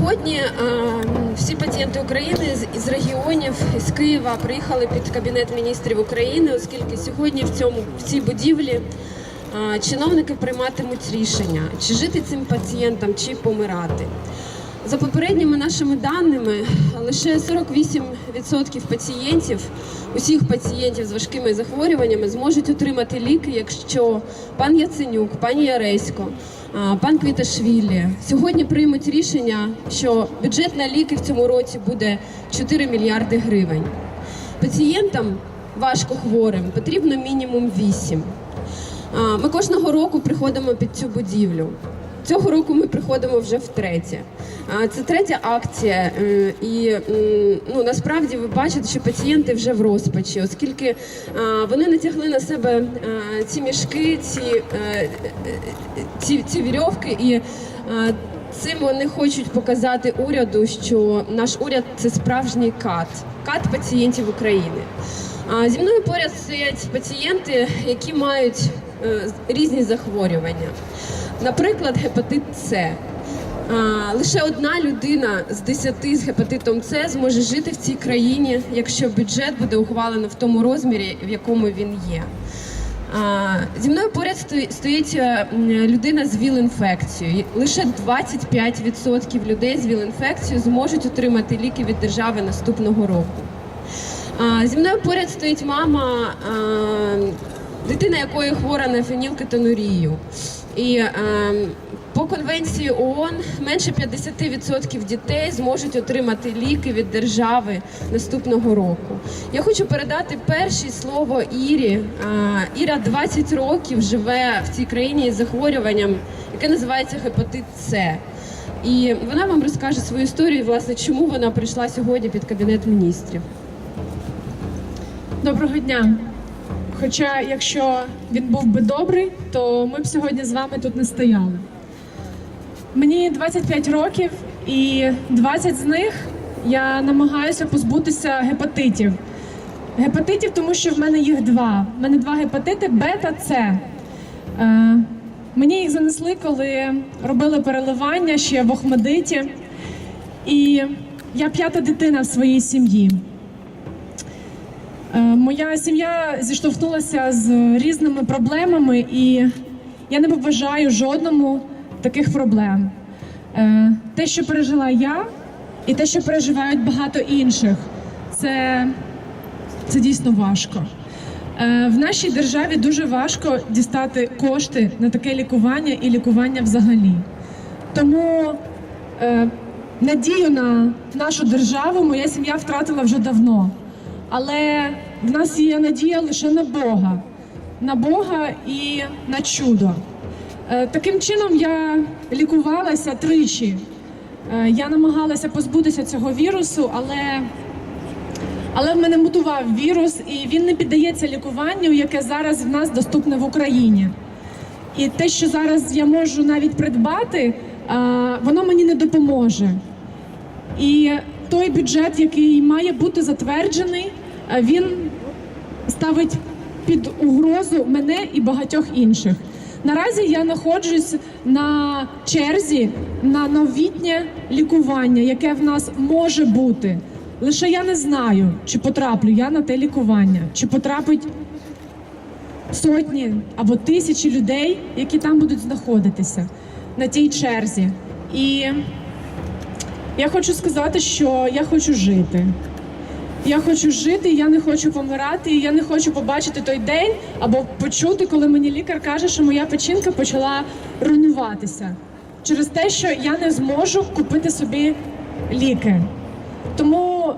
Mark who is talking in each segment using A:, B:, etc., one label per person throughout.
A: Сьогодні е, всі пацієнти України з, регіонів з Києва приїхали під кабінет міністрів України, оскільки сьогодні в цьому в цій будівлі е, чиновники прийматимуть рішення, чи жити цим пацієнтам, чи помирати. За попередніми нашими даними, лише 48% пацієнтів, усіх пацієнтів з важкими захворюваннями зможуть отримати ліки, якщо пан Яценюк, пані Яресько, пан Квіташвілі сьогодні приймуть рішення, що бюджет на ліки в цьому році буде 4 мільярди гривень. Пацієнтам важко хворим потрібно мінімум 8. Ми кожного року приходимо під цю будівлю. Цього року ми приходимо вже втретє. Це третя акція, е, і ну насправді ви бачите, що пацієнти вже в розпачі, оскільки вони натягли на себе е, ці мішки, ці, е, е, ці, ці вірьовки, і е, цим вони хочуть показати уряду, що наш уряд це справжній кат, кат пацієнтів України. Зі мною поряд стоять пацієнти, які мають е, різні захворювання. Наприклад, гепатит С. Лише одна людина з 10 з гепатитом С зможе жити в цій країні, якщо бюджет буде ухвалено в тому розмірі, в якому він є. Зі мною поряд стоїть е, людина з ВІЛ-інфекцією. Лише 25% людей з ВІЛ-інфекцією зможуть отримати ліки від держави наступного року. Зі мною поряд стоїть мама, дитина якої хвора на фенілкетонурію. І е, по конвенції ООН менше 50% дітей зможуть отримати ліки від держави наступного року. Я хочу передати перші слово Ірі. Е, Іра 20 років живе в цій країні із захворюванням, яке називається гепатит С. І вона вам розкаже свою історію, власне, чому вона прийшла сьогодні під кабінет міністрів.
B: Доброго дня. Хоча, якщо він був би добрий, то ми б сьогодні з вами тут не стояли. Мені 25 років, і 20 з них я намагаюся позбутися гепатитів. Гепатитів, тому що в мене їх два. В мене два гепатити Б та С. Е, мені їх занесли, коли робили переливання ще в Охмадиті. І я п'ята дитина в своїй сім'ї. Е, Моя сім'я зіштовхнулася з різними проблемами, і я не побажаю жодному таких проблем. Е, Те, що пережила я, і те, що переживають багато інших, це, це дійсно важко. Е, В нашій державі дуже важко дістати кошти на таке лікування і лікування взагалі. Тому надію на нашу державу моя сім'я втратила вже давно. Але в нас є надія лише на Бога, на Бога і на чудо. Е, Таким чином я лікувалася тричі. Е, Я намагалася позбутися цього вірусу, але, але в мене мутував вірус, і він не піддається лікуванню, яке зараз в нас доступне в Україні. І те, що зараз я можу навіть придбати, е, воно мені не допоможе. І той бюджет, який має бути затверджений, він ставить під угрозу мене і багатьох інших. Наразі я знаходжусь на черзі на новітнє лікування, яке в нас може бути. Лише я не знаю, чи потраплю я на те лікування, чи потрапить сотні або тисячі людей, які там будуть знаходитися на тій черзі. І я хочу сказати, що я хочу жити. Я хочу жити, я не хочу помирати, я не хочу побачити той день або почути, коли мені лікар каже, що моя печінка почала руйнуватися через те, що я не зможу купити собі ліки. Тому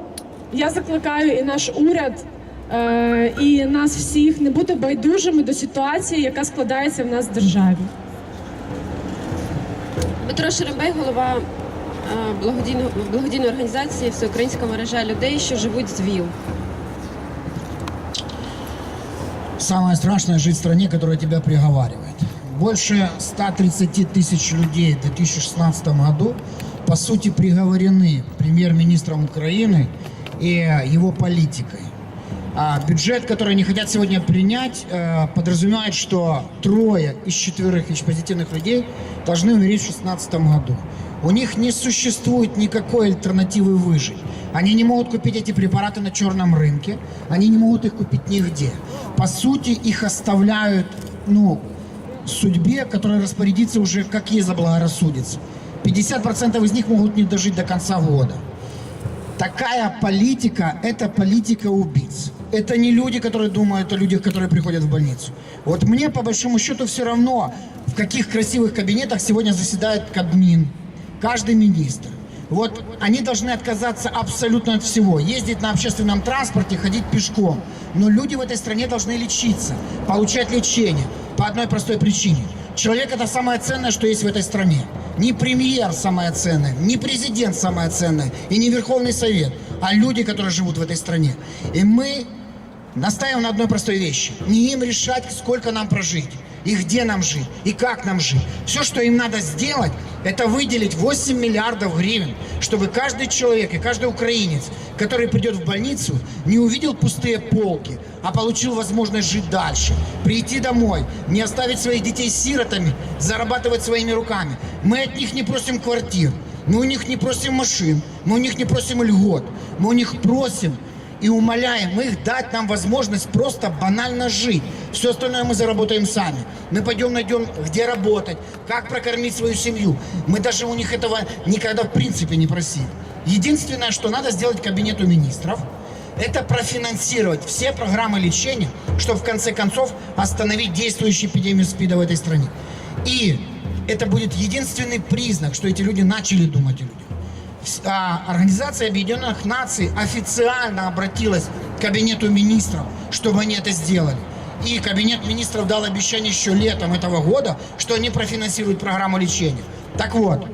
B: я закликаю і наш уряд, е, і нас всіх не бути байдужими до ситуації, яка складається в нас в державі.
A: Дмитро Шерембей, голова благодійної, благодійної організації Всеукраїнська мережа людей, що живуть з ВІЛ.
C: Самое страшное жить в стране, которая тебя приговаривает. Больше 130 тысяч людей в 2016 году, по сути, приговорены премьер-министром Украины и его политикой. А бюджет, который они хотят сегодня принять, э, подразумевает, что трое из четверых ВИЧ-позитивных людей должны умереть в 2016 году. У них не существует никакой альтернативы выжить. Они не могут купить эти препараты на черном рынке, они не могут их купить нигде. По сути, их оставляют, ну, судьбе, которая распорядится уже как ей заблагорассудится. 50% из них могут не дожить до конца года. Такая политика – это политика убийц. Это не люди, которые думают о людях, которые приходят в больницу. Вот мне, по большому счету, все равно, в каких красивых кабинетах сегодня заседает Кабмин, каждый министр. Вот они должны отказаться абсолютно от всего. Ездить на общественном транспорте, ходить пешком. Но люди в этой стране должны лечиться, получать лечение. По одной простой причине. Человек – это самое ценное, что есть в этой стране. Не премьер самое ценное, не президент самое ценное и не Верховный Совет, а люди, которые живут в этой стране. И мы настаиваем на одной простой вещи. Не им решать, сколько нам прожить, и где нам жить, и как нам жить. Все, что им надо сделать, это выделить 8 миллиардов гривен, чтобы каждый человек и каждый украинец, который придет в больницу, не увидел пустые полки, а получил возможность жить дальше, прийти домой, не оставить своих детей сиротами, зарабатывать своими руками. Мы от них не просим квартир, мы у них не просим машин, мы у них не просим льгот, мы у них просим и умоляем их дать нам возможность просто банально жить. Все остальное мы заработаем сами. Мы пойдем найдем, где работать, как прокормить свою семью. Мы даже у них этого никогда в принципе не просили. Единственное, что надо сделать кабинету министров, это профинансировать все программы лечения, чтобы в конце концов остановить действующую эпидемию СПИДа в этой стране. И это будет единственный признак, что эти люди начали думать о людях. А, Организация Объединенных Наций официально обратилась к Кабинету министров, чтобы они это сделали. И Кабинет министров дал обещание еще летом этого года, что они профинансируют программу лечения. Так вот,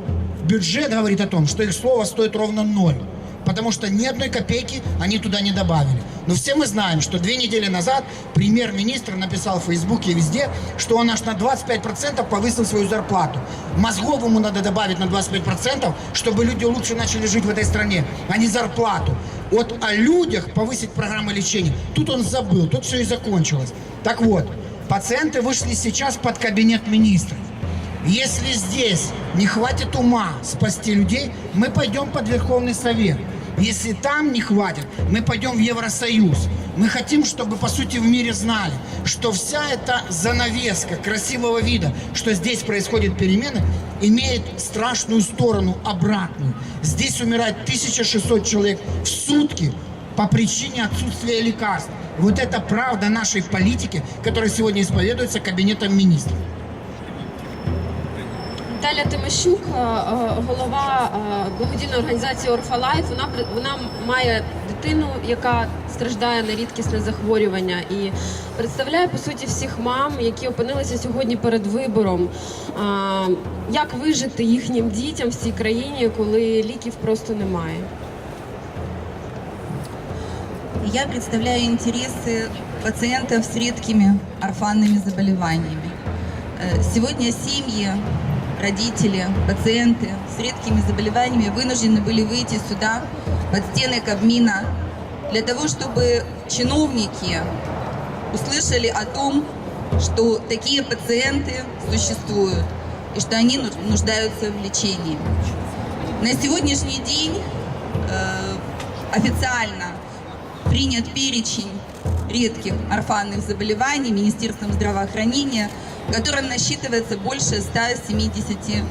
C: бюджет говорит о том, что их слово стоит ровно ноль. Потому что ни одной копейки они туда не добавили. Но все мы знаем, что две недели назад премьер-министр написал в Фейсбуке и везде, что он аж на 25% повысил свою зарплату. Мозгов ему надо добавить на 25%, чтобы люди лучше начали жить в этой стране, а не зарплату. Вот о людях повысить программы лечения, тут он забыл, тут все и закончилось. Так вот, пациенты вышли сейчас под кабинет министров. Если здесь не хватит ума спасти людей, мы пойдем под Верховный Совет. Если там не хватит, мы пойдем в Евросоюз. Мы хотим, чтобы, по сути, в мире знали, что вся эта занавеска красивого вида, что здесь происходят перемены, имеет страшную сторону обратную. Здесь умирает 1600 человек в сутки по причине отсутствия лекарств. Вот это правда нашей политики, которая сегодня исповедуется Кабинетом министров.
A: Наталя Тимощук, е, е, голова е, благодійної організації Орфалайт. Вона при- вона має дитину, яка страждає на рідкісне захворювання, і представляє по суті всіх мам, які опинилися сьогодні перед вибором. А, Як вижити їхнім дітям в цій країні, коли ліків просто немає?
D: Я представляю интересы пациентов с редкими орфанными заболеваниями. Э, Сегодня семьи, родители, пациенты с редкими заболеваниями вынуждены были выйти сюда, под стены Кабмина, для того, чтобы чиновники услышали о том, что такие пациенты существуют и что они нуж- нуждаются в лечении. На сегодняшний день э, официально принят перечень редких орфанных заболеваний Министерством здравоохранения, в котором насчитывается больше 170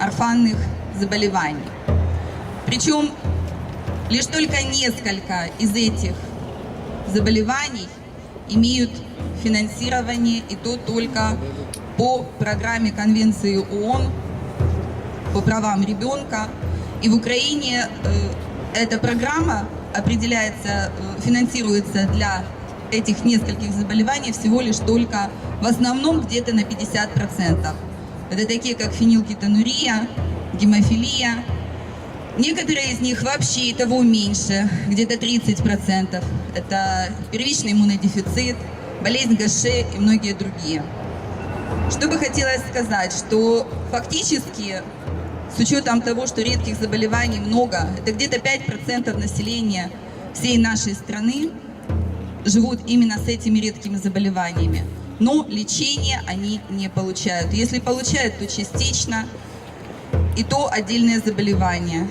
D: орфанных заболеваний. Причем лишь только несколько из этих заболеваний имеют финансирование, и то только по программе Конвенции ООН по правам ребенка. И в Украине э, эта программа определяется, э, финансируется для этих нескольких заболеваний всего лишь только в основном где-то на 50%. Это такие как фенилкетонурия, гемофилия. Некоторые из них вообще и того меньше, где-то 30%. Это первичный иммунодефицит, болезнь Гаше и многие другие. Что бы хотелось сказать, что фактически с учетом того, что редких заболеваний много, это где-то 5% населения всей нашей страны живут именно с этими редкими заболеваниями. Но лечение они не получают. Если получают, то частично. И то отдельные заболевания.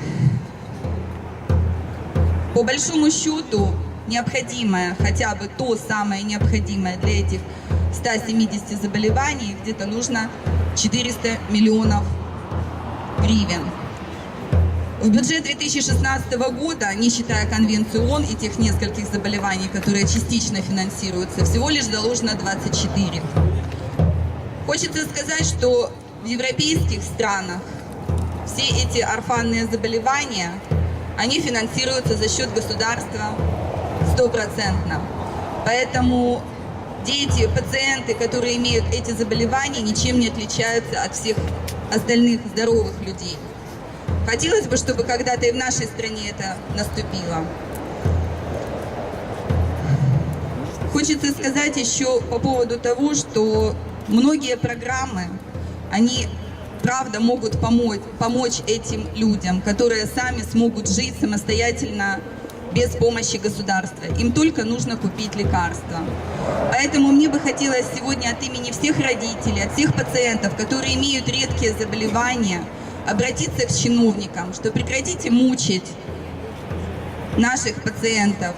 D: По большому счету, необходимое, хотя бы то самое необходимое для этих 170 заболеваний, где-то нужно 400 миллионов гривен. В бюджет 2016 года, не считая Конвенцию ООН и тех нескольких заболеваний, которые частично финансируются, всего лишь заложено 24. Хочется сказать, что в европейских странах все эти орфанные заболевания, они финансируются за счет государства стопроцентно. Поэтому дети, пациенты, которые имеют эти заболевания, ничем не отличаются от всех остальных здоровых людей. Хотелось бы, чтобы когда-то и в нашей стране это наступило. Хочется сказать еще по поводу того, что многие программы, они правда могут помочь, помочь этим людям, которые сами смогут жить самостоятельно без помощи государства. Им только нужно купить лекарства. Поэтому мне бы хотелось сегодня от имени всех родителей, от всех пациентов, которые имеют редкие заболевания, обратиться к чиновникам, что прекратите мучить наших пациентов.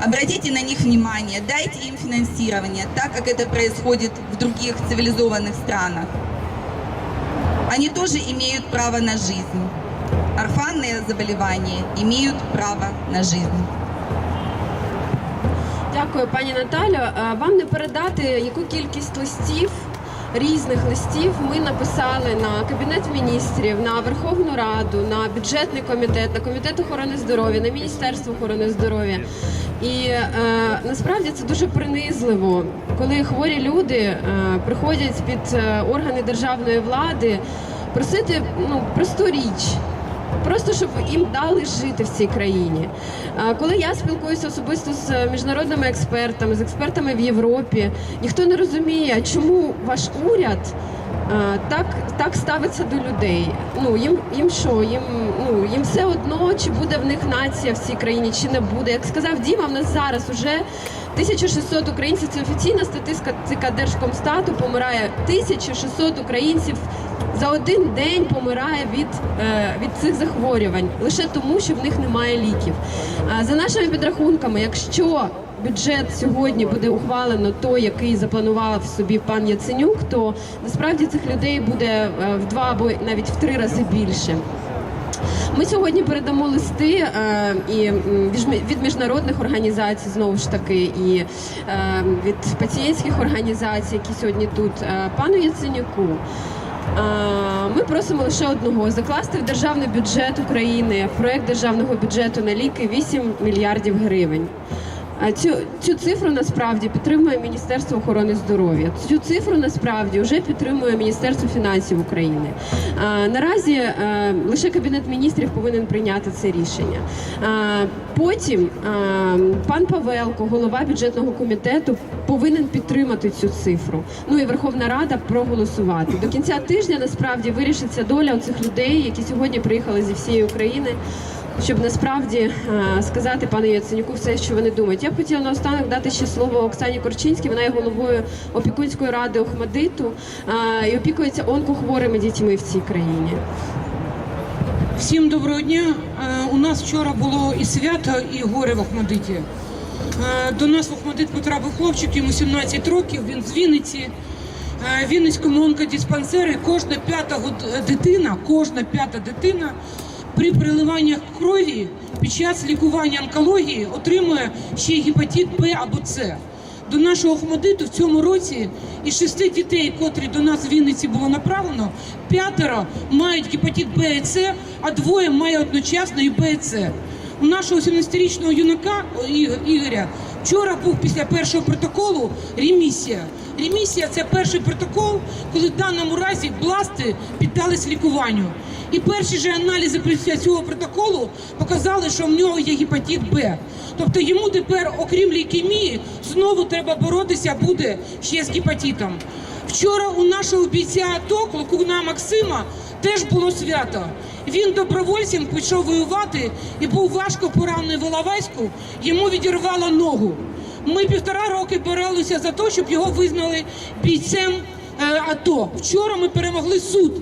D: Обратите на них внимание, дайте им финансирование, так как это происходит в других цивилизованных странах. Они тоже имеют право на жизнь. Орфанные заболевания имеют право на жизнь.
A: Дякую, пані Наталю. Вам не передати, яку кількість листів, різних листів ми написали на Кабінет міністрів, на Верховну Раду, на бюджетний комітет, на комітет охорони здоров'я, на Міністерство охорони здоров'я. І е, насправді це дуже принизливо, коли хворі люди е, приходять під е, органи державної влади просити ну просту річ. Просто щоб їм дали жити в цій країні. Коли я спілкуюся особисто з міжнародними експертами, з експертами в Європі, ніхто не розуміє, чому ваш уряд так, так ставиться до людей. Ну їм їм що? Їм ну їм все одно, чи буде в них нація в цій країні, чи не буде. Як сказав Діма, в нас зараз уже 1600 українців. Це офіційна статистика Держкомстату. Помирає 1600 українців за один день помирає від, е, від цих захворювань лише тому, що в них немає ліків. За нашими підрахунками, якщо бюджет сьогодні буде ухвалено той, який запланував собі пан Яценюк, то насправді цих людей буде е, в два або навіть в три рази більше. Ми сьогодні передамо листи е, і від- міжнародних організацій знову ж таки, і е, від пацієнтських організацій, які сьогодні тут, пану Яценюку. Ми просимо лише одного закласти в державний бюджет України проект державного бюджету на ліки 8 мільярдів гривень. А Цю, цю цифру насправді підтримує Міністерство охорони здоров'я. Цю цифру насправді вже підтримує Міністерство фінансів України. А, наразі е, лише Кабінет міністрів повинен прийняти це рішення. А, потім а, пан Павелко, голова бюджетного комітету, повинен підтримати цю цифру. Ну і Верховна Рада проголосувати. До кінця тижня насправді вирішиться доля цих людей, які сьогодні приїхали зі всієї України щоб насправді е, сказати пану Яценюку все, що вони думають. Я б хотіла наостанок дати ще слово Оксані Корчинській. Вона є головою опікунської ради Охмадиту е, і опікується онкохворими дітьми в цій країні.
E: Всім доброго дня. Е, У нас вчора було і свято, і горе в Охмадиті. До нас в Охмадит потрапив хлопчик, йому 17 років, він з Вінниці. Вінницькому онкодиспансері кожна п'ята дитина, кожна п'ята дитина при переливаннях крові під час лікування онкології отримує ще гепатит Б або С. До нашого Охмадиту в цьому році із шести дітей, котрі до нас в Вінниці було направлено, п'ятеро мають гепатит Б і С, а двоє мають одночасно і Б і С. У нашого 17-річного юнака Ігоря вчора був після першого протоколу ремісія. Ремісія це перший протокол, коли в даному разі бласти піддались лікуванню. І перші ж аналізи після цього протоколу показали, що в нього є гепатит Б. Тобто йому тепер, окрім лікемії, знову треба боротися буде ще з гепатитом. Вчора у нашого бійця АТО, Клокуна Максима, теж було свято. Він добровольцем пішов воювати і був важко поранений в Іловайську, йому відірвало ногу. Ми півтора роки боролися за те, щоб його визнали бійцем е, АТО. Вчора ми перемогли суд.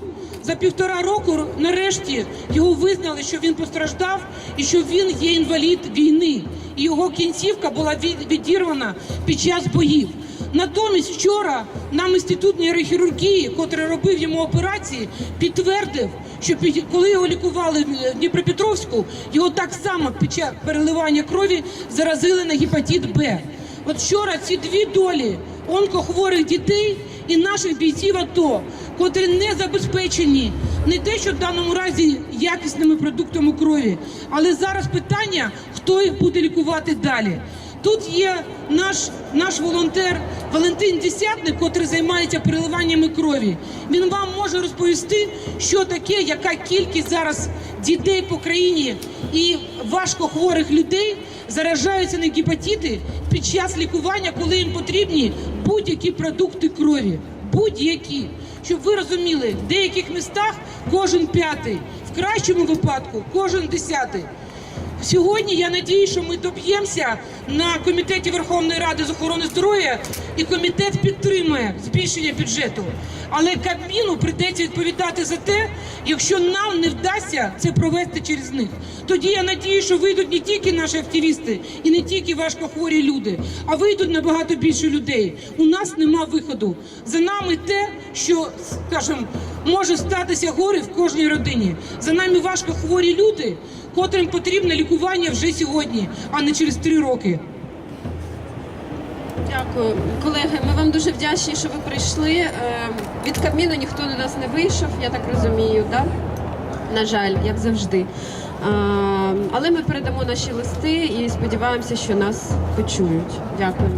E: за півтора року нарешті його визнали, що він постраждав і що він є інвалід війни. І його кінцівка була від- відірвана під час боїв. Натомість вчора нам інститут нейрохірургії, котрий робив йому операції, підтвердив, що під, коли його лікували в Дніпропетровську, його так само під час переливання крові заразили на гепатит Б. От вчора ці дві долі онкохворих дітей і наших бійців АТО, котрі не забезпечені не те, що в даному разі якісними продуктами крові, але зараз питання, хто їх буде лікувати далі. Тут є наш, наш волонтер Валентин Десятник, котрий займається переливаннями крові. Він вам може розповісти, що таке, яка кількість зараз дітей по країні і важкохворих людей заражаються на гепатити під час лікування, коли їм потрібні будь-які продукти крові. Будь-які. Щоб ви розуміли, в деяких містах кожен п'ятий, в кращому випадку кожен десятий. Сьогодні я надію, що ми доб'ємося на комітеті Верховної Ради з охорони здоров'я, і комітет підтримує збільшення бюджету. Але Кабміну прийдеться відповідати за те, якщо нам не вдасться це провести через них. Тоді я надію, що вийдуть не тільки наші активісти і не тільки важкохворі люди, а вийдуть набагато більше людей. У нас нема виходу. За нами те, що скажімо, може статися горе в кожній родині. За нами важкохворі люди, котрим потрібне лікування вже сьогодні, а не через три роки.
A: Дякую, колеги. Ми вам дуже вдячні, що ви прийшли. Е, Від Кабміну ніхто до нас не вийшов, я так розумію, да? на жаль, як завжди. Е, Але ми передамо наші листи і сподіваємося, що нас почують. Дякую.